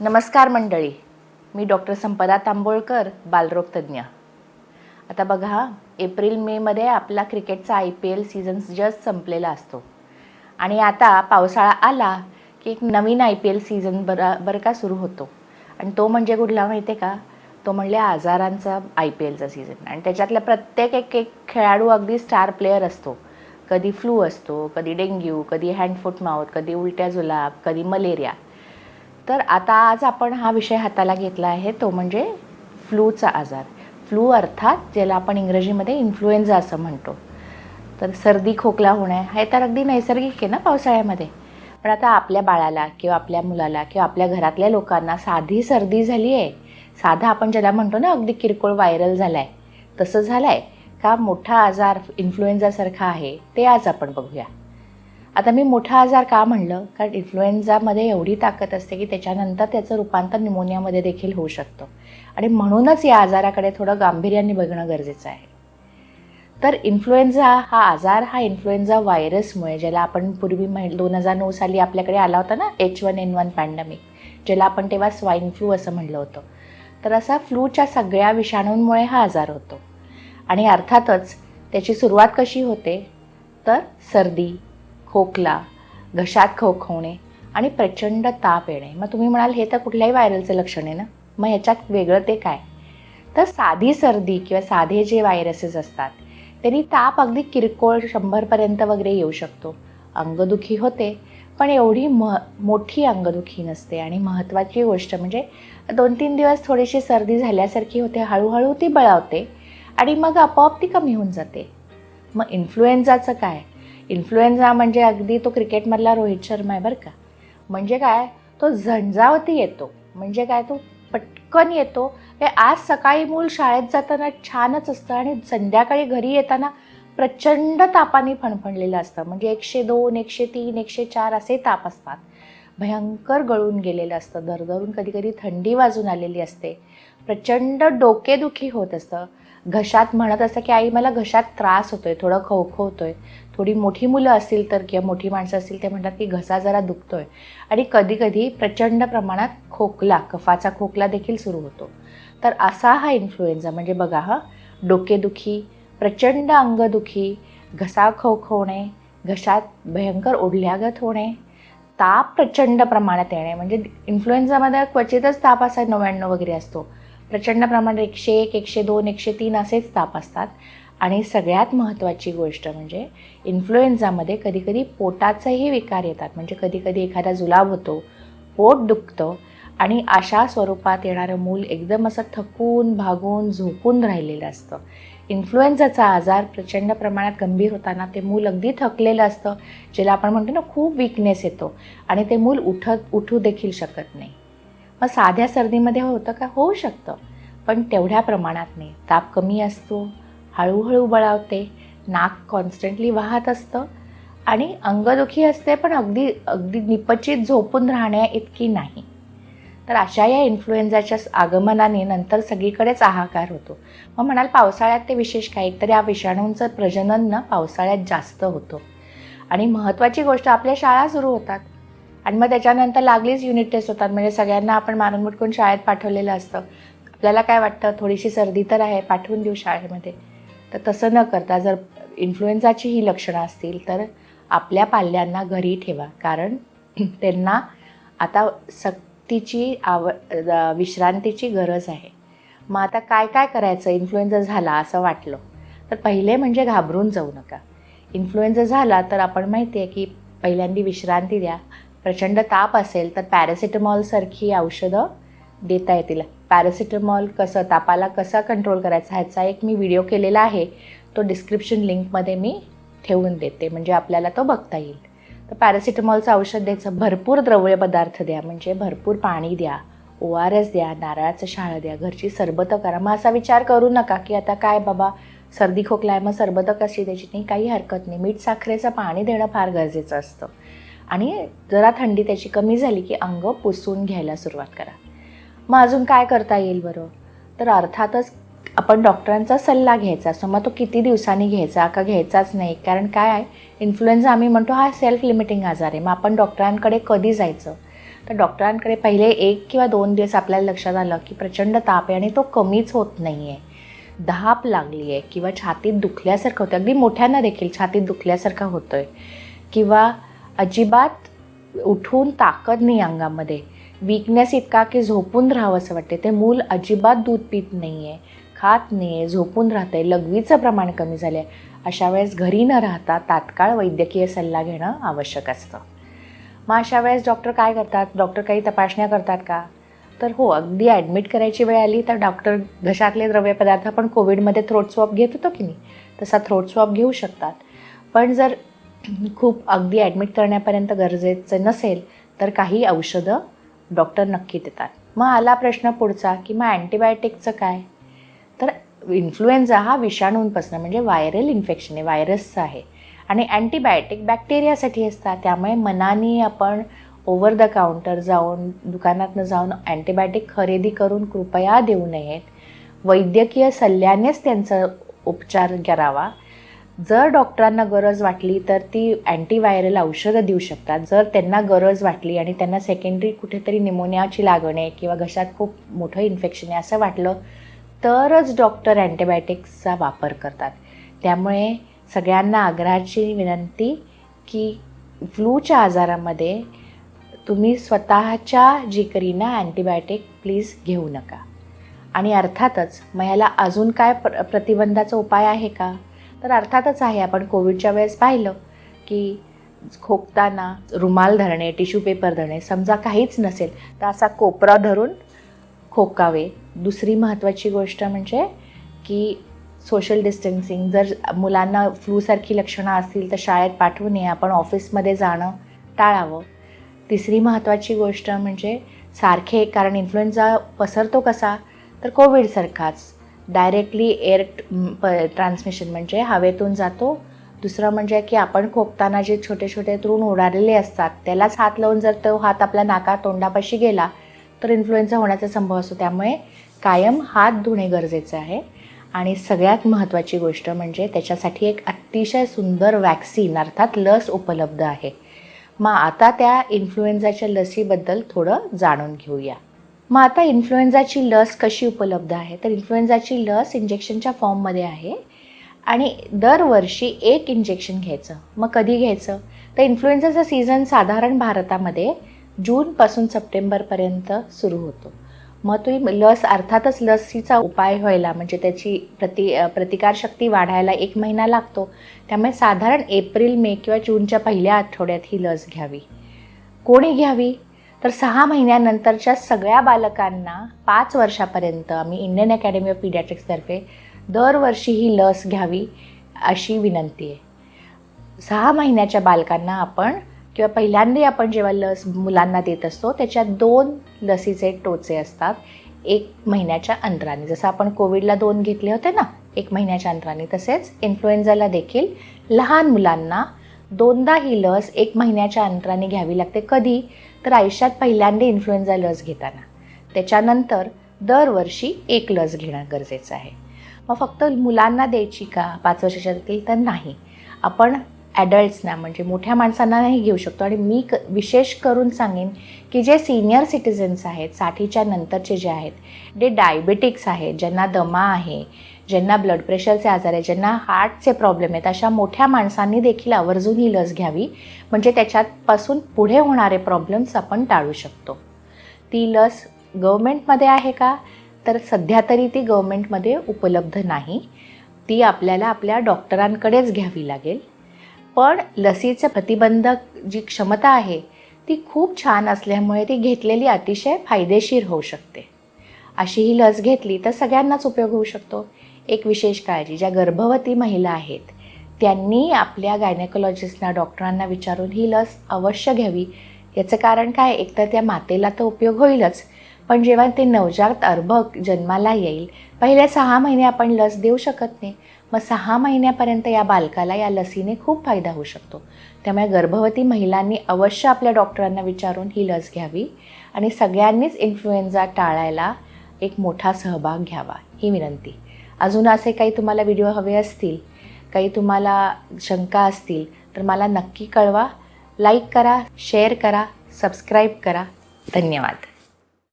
नमस्कार मंडळी. मी डॉक्टर संपदा तांबोळकर बालरोग तज्ज्ञ. आता बघा एप्रिल मेमध्ये आपला क्रिकेटचा I P L season just संपलेला असतो. आणि आता पावसाळा आला की एक नवीन आय पी एल सीझन बरा बरं का सुरू होतो. आणि तो म्हणजे कुठला माहिती आहे का? तो म्हणले आजारांचा आय पी एलचा सीझन आणि त्याच्यातल्या प्रत्येक एक एक खेळाडू अगदी स्टार प्लेअर असतो. कधी फ्लू असतो कधी डेंग्यू कधी हँडफूट माऊथ कधी उलट्या जुलाब कधी मलेरिया तर आता आज आपण हा विषय हाताला घेतला आहे तो म्हणजे फ्लूचा आजार. फ्लू अर्थात ज्याला आपण इंग्रजीमध्ये इन्फ्लुएन्झा असं म्हणतो. तर सर्दी खोकला होणे हे तर अगदी नैसर्गिक आहे ना पावसाळ्यामध्ये. पण आता आपल्या बाळाला किंवा आपल्या मुलाला किंवा आपल्या घरातल्या लोकांना साधी सर्दी झाली आहे. साधा आपण ज्याला म्हणतो ना अगदी किरकोळ व्हायरल झाला आहे तसं झालं आहे का मोठा आजार इन्फ्लुएन्झासारखा आहे ते आज आपण बघूया. आता मी मोठा आजार का म्हणलं? कारण इन्फ्लुएन्झामध्ये एवढी ताकद असते की त्याच्यानंतर त्याचं रूपांतर निमोनियामध्ये देखील होऊ शकतं. आणि म्हणूनच या आजाराकडे थोडं गांभीर्याने बघणं गरजेचं आहे. तर इन्फ्लुएन्झा हा आजार हा इन्फ्लुएन्झा व्हायरसमुळे ज्याला आपण पूर्वी म्हण दोन हजार नऊ साली आपल्याकडे आला होता ना H one N one pandemic ज्याला आपण तेव्हा स्वाईन फ्लू असं म्हणलं होतं. तर असा फ्लूच्या सगळ्या विषाणूंमुळे हा आजार होतो. आणि अर्थातच त्याची सुरुवात कशी होते? तर सर्दी खोकला घशात खवखवणे आणि प्रचंड ताप येणे. मग तुम्ही म्हणाल हे तर कुठल्याही व्हायरलचं लक्षण आहे ना? मग ह्याच्यात वेगळं ते काय? तर साधी सर्दी किंवा साधे जे व्हायरसेस असतात त्यांनी ताप अगदी किरकोळ शंभरपर्यंत वगैरे येऊ शकतो. अंगदुखी होते पण एवढी म मोठी अंगदुखी नसते. आणि महत्त्वाची गोष्ट म्हणजे दोन तीन दिवस थोडीशी सर्दी झाल्यासारखी होते हळूहळू ती बळावते आणि मग आपोआप ती कमी होऊन जाते. मग इन्फ्लुएन्झाचं काय? इन्फ्लुएन्झा म्हणजे अगदी तो क्रिकेटमधला रोहित शर्मा आहे बरं का. म्हणजे काय? तो झंझावती येतो. म्हणजे काय? तो पटकन येतो. हे आज सकाळी मूल शाळेत जाताना छानच असतं आणि संध्याकाळी घरी येताना प्रचंड तापाने फणफणलेलं असतं. म्हणजे एकशे दोन एकशे तीन एकशे चार असे ताप असतात. भयंकर गळून गेलेलं असतं. दरदरून कधी कधी थंडी वाजून आलेली असते. प्रचंड डोकेदुखी होत असतं. घशात म्हणत असतं की आई मला घशात त्रास होतोय. थोडं खवखवतोय. थोडी मोठी मुलं असतील तर किंवा मोठी माणसं असतील ते म्हणतात की घसा जरा दुखतोय. आणि कधीकधी प्रचंड प्रमाणात खोकला कफाचा खोकला देखील सुरू होतो. तर असा हा इन्फ्लुएन्झा म्हणजे बघा हा डोकेदुखी प्रचंड अंगदुखी घसा खवखवणे घशात भयंकर ओढल्यागत होणे ताप प्रचंड प्रमाणात येणे. म्हणजे इन्फ्लुएन्झामध्ये क्वचितच ताप असा नव्याण्णव वगैरे असतो. प्रचंड प्रमाणात एकशे एक एकशे दोन एकशे तीन असेच ताप असतात. आणि सगळ्यात महत्त्वाची गोष्ट म्हणजे इन्फ्लुएन्झामध्ये कधीकधी पोटाचाही विकार येतात. म्हणजे कधीकधी एखादा जुलाब होतो पोट दुखतं आणि अशा स्वरूपात येणारं मूल एकदम असं थकून भागून झोपून राहिलेलं असतं. इन्फ्लुएन्झाचा आजार प्रचंड प्रमाणात गंभीर होताना ते मूल अगदी थकलेलं असतं ज्याला आपण म्हणतो ना खूप विकनेस येतो आणि ते मूल उठत उठू देखील शकत नाही. मग साध्या सर्दीमध्ये होतं का? होऊ शकतं. पण तेवढ्या प्रमाणात नाही. ताप कमी असतो हळूहळू बळावते. नाक कॉन्स्टंटली वाहत असतं. आणि अंगदुखी असते पण अगदी अगदी निपचित झोपून राहण्या इतकी नाही. तर अशा या इन्फ्लुएन्झाच्या आगमनाने नंतर सगळीकडेच हाहाकार होतो. मग म्हणाल पावसाळ्यात ते विशेष काय तर या विषाणूंचं प्रजनन ना पावसाळ्यात जास्त होतं. आणि महत्त्वाची गोष्ट आपल्या शाळा सुरू होतात. आणि मग त्याच्यानंतर लागलीच युनिट टेस्ट होतात. म्हणजे सगळ्यांना आपण मारून मुटकून शाळेत पाठवलेलं असतं. आपल्याला काय वाटतं? थोडीशी सर्दी तर आहे पाठवून देऊ शाळेमध्ये. तर तसं न करता जर इन्फ्लुएन्झाची ही लक्षणं असतील तर आपल्या पाल्यांना घरी ठेवा. कारण त्यांना आता सक्तीची आव विश्रांतीची गरज आहे. मग आता काय काय करायचं? इन्फ्लुएन्झा झाला असं वाटलं तर पहिले म्हणजे घाबरून जाऊ नका. इन्फ्लुएन्झा झाला तर आपण माहिती आहे की पहिल्यांदी विश्रांती द्या. प्रचंड ताप असेल तर पॅरासिटामॉलसारखी औषधं देता येतील. पॅरासिटामॉल कसं तापाला कसा कंट्रोल करायचा ह्याचा एक मी व्हिडिओ केलेला आहे. तो डिस्क्रिप्शन लिंकमध्ये मी ठेवून देते म्हणजे आपल्याला तो बघता येईल. तर पॅरासिटामॉलचं औषध द्यायचं भरपूर द्रव्य पदार्थ द्या म्हणजे भरपूर पाणी द्या ओ आर एस द्या नारळाचं शाळं द्या घरची सरबतं करा. मग असा विचार करू नका की आता काय बाबा सर्दी खोकला आहे मग सरबतं कशी द्यायची? नाही काही हरकत नाही. मीठ साखरेचं पाणी देणं फार गरजेचं असतं. आणि जरा थंडी त्याची कमी झाली की अंग पुसून घ्यायला सुरुवात करा. मग अजून काय करता येईल बरं? तर अर्थातच आपण डॉक्टरांचा सल्ला घ्यायचा असतो मग तो किती दिवसांनी घ्यायचा का घ्यायचाच नाही. कारण काय आहे इन्फ्लुएन्झा आम्ही म्हणतो हा सेल्फ लिमिटिंग आजार आहे. मग आपण डॉक्टरांकडे कधी जायचं? तर डॉक्टरांकडे पहिले एक किंवा दोन दिवस आपल्याला लक्षात आलं की प्रचंड ताप आहे आणि तो कमीच होत नाही आहे धाप लागली आहे किंवा छातीत दुखल्यासारखं होतं अगदी मोठ्यांना देखील छातीत दुखल्यासारखं होतं आहे किंवा अजिबात उठून ताकद नाही अंगामध्ये. वीकनेस इतका की झोपून राहावं असं वाटते ते मूल अजिबात दूध पित नाही आहे खात नाही आहे झोपून राहतं आहे लघवीचं प्रमाण कमी झालं आहे अशा वेळेस घरी न राहता तात्काळ वैद्यकीय सल्ला घेणं आवश्यक असतं. मग अशा वेळेस डॉक्टर काय करतात? डॉक्टर काही तपासण्या करतात का? तर हो अगदी ॲडमिट करायची वेळ आली तर डॉक्टर घशातले द्रव्यपदार्थ आपण कोविडमध्ये थ्रोट स्वॉप घेत होतो की नाही? तसा थ्रोट स्वॉप घेऊ शकतात. पण जर खूप अगदी ॲडमिट करण्यापर्यंत गरजेचं नसेल तर काही औषधं डॉक्टर नक्की देतात. मग आला प्रश्न पुढचा की मग अँटीबायोटिकचं काय? तर इन्फ्लुएन्झा हा विषाणूंपासून म्हणजे व्हायरल इन्फेक्शन आहे व्हायरसचं आहे. आणि अँटीबायोटिक बॅक्टेरियासाठी असतात. त्यामुळे मनाने आपण ओव्हर द काउंटर जाऊन दुकानातनं जाऊन अँटीबायोटिक खरेदी करून कृपया देऊ नयेत. वैद्यकीय सल्ल्यानेच त्यांचा उपचार करावा. जर डॉक्टरांना गरज वाटली तर ती अँटीव्हायरल औषधं देऊ शकतात. जर त्यांना गरज वाटली आणि त्यांना सेकंडरी कुठेतरी निमोनियाची लागण आहे किंवा घशात खूप मोठं इन्फेक्शन आहे असं वाटलं तरच डॉक्टर अँटीबायोटिक्सचा वापर करतात. त्यामुळे सगळ्यांना आग्रहाची विनंती की फ्लूच्या आजारामध्ये तुम्ही स्वतःच्या जिकरीनं अँटीबायोटिक प्लीज घेऊ नका. आणि अर्थातच मग ह्याला अजून काय प्र प्रतिबंधाचा उपाय आहे का? तर अर्थातच आहे आपण कोविडच्या वेळेस पाहिलं की खोकताना रुमाल धरणे टिश्यू पेपर धरणे समजा काहीच नसेल तर असा कोपरा धरून खोकावे. दुसरी महत्त्वाची गोष्ट म्हणजे की सोशल डिस्टन्सिंग जर मुलांना फ्लूसारखी लक्षणं असतील तर शाळेत पाठवू नये आपण ऑफिसमध्ये जाणं टाळावं. तिसरी महत्त्वाची गोष्ट म्हणजे सारखे कारण इन्फ्लुएन्झा पसरतो कसा? तर कोविडसारखाच डायरेक्टली एअर प ट्रान्समिशन म्हणजे हवेतून जातो. दुसरं म्हणजे की आपण खोकताना जे छोटे छोटे तृण उडालेले असतात त्यालाच हात लावून जर तो हात आपल्या नाका तोंडापाशी गेला तर इन्फ्लुएन्झा होण्याचा संभव असतो. त्यामुळे कायम हात धुणे गरजेचं आहे. आणि सगळ्यात महत्त्वाची गोष्ट म्हणजे त्याच्यासाठी एक अतिशय सुंदर वॅक्सिन अर्थात लस उपलब्ध आहे. मग आता त्या इन्फ्लुएन्झाच्या लसीबद्दल थोडं जाणून घेऊया. मग आता इन्फ्लुएन्झाची लस कशी उपलब्ध आहे? तर इन्फ्लुएन्झाची लस इंजेक्शनच्या फॉर्ममध्ये आहे आणि दरवर्षी एक इंजेक्शन घ्यायचं. मग कधी घ्यायचं? तर इन्फ्लुएन्झाचा सीझन साधारण भारतामध्ये जूनपासून सप्टेंबरपर्यंत सुरू होतो. मग तुम्ही लस अर्थातच लसीचा उपाय व्हायला म्हणजे त्याची प्रति प्रतिकारशक्ती वाढायला एक महिना लागतो. त्यामुळे साधारण एप्रिल मे किंवा जूनच्या पहिल्या आठवड्यात ही लस घ्यावी. कोणी घ्यावी? तर सहा महिन्यानंतरच्या सगळ्या बालकांना पाच वर्षापर्यंत आम्ही इंडियन अकॅडमी ऑफ पिडियाट्रिक्सतर्फे दरवर्षी ही लस घ्यावी अशी विनंती आहे. सहा महिन्याच्या बालकांना आपण किंवा पहिल्यांदा आपण जेव्हा लस मुलांना देत असतो त्याच्यात दोन लसीचे टोचे असतात एक महिन्याच्या अंतराने. जसं आपण कोविडला दोन घेतले होते ना एक महिन्याच्या अंतराने तसेच इन्फ्लुएन्झाला देखील लहान मुलांना दोनदा ही लस एक महिन्याच्या अंतराने घ्यावी लागते. कधी? तर आयुष्यात पहिल्यांदा इन्फ्लुएन्झा लस घेताना. त्याच्यानंतर दरवर्षी एक लस घेणं गरजेचं आहे. मग फक्त मुलांना द्यायची का? पाच वर्षाच्या तर नाही. आपण ॲडल्ट्सना म्हणजे मोठ्या माणसांनाही घेऊ शकतो. आणि मी क विशेष करून सांगेन की जे सिनियर सिटिझन्स आहेत साठीच्या नंतरचे जे आहेत जे डायबेटिक्स आहेत ज्यांना दमा आहे ज्यांना ब्लड प्रेशरचे आजार आहे ज्यांना हार्टचे प्रॉब्लेम आहेत अशा मोठ्या माणसांनी देखील आवर्जून ही लस घ्यावी. म्हणजे त्याच्यापासून पुढे होणारे प्रॉब्लेम्स आपण टाळू शकतो. ती लस गव्हर्मेंटमध्ये आहे का? तर सध्या तरी ती गव्हर्मेंटमध्ये उपलब्ध नाही. ती आपल्याला आपल्या डॉक्टरांकडेच घ्यावी लागेल. पण लसीचं प्रतिबंधक जी क्षमता आहे ती खूप छान असल्यामुळे ती घेतलेली अतिशय फायदेशीर होऊ शकते. अशी ही लस घेतली तर सगळ्यांनाच उपयोग होऊ शकतो. एक विशेष काळजी. ज्या गर्भवती महिला आहेत त्यांनी आपल्या गायनेकोलॉजिस्टना डॉक्टरांना विचारून ही लस अवश्य घ्यावी. याचं कारण काय? एकतर त्या मातेला तर उपयोग होईलच पण जेव्हा ते नवजात अर्भक जन्माला येईल पहिल्या सहा महिने आपण लस देऊ शकत नाही. मग सहा महिन्यापर्यंत या बालकाला या लसीने खूप फायदा होऊ शकतो. त्यामुळे गर्भवती महिलांनी अवश्य आपल्या डॉक्टरांना विचारून ही लस घ्यावी आणि सगळ्यांनीच इन्फ्लुएन्झा टाळायला एक मोठा सहभाग घ्यावा ही विनंती. अजून असे काही तुम्हाला व्हिडिओ हवे असतील काही तुम्हाला शंका असतील तर मला नक्की कळवा. लाईक करा शेअर करा सबस्क्राईब करा. धन्यवाद.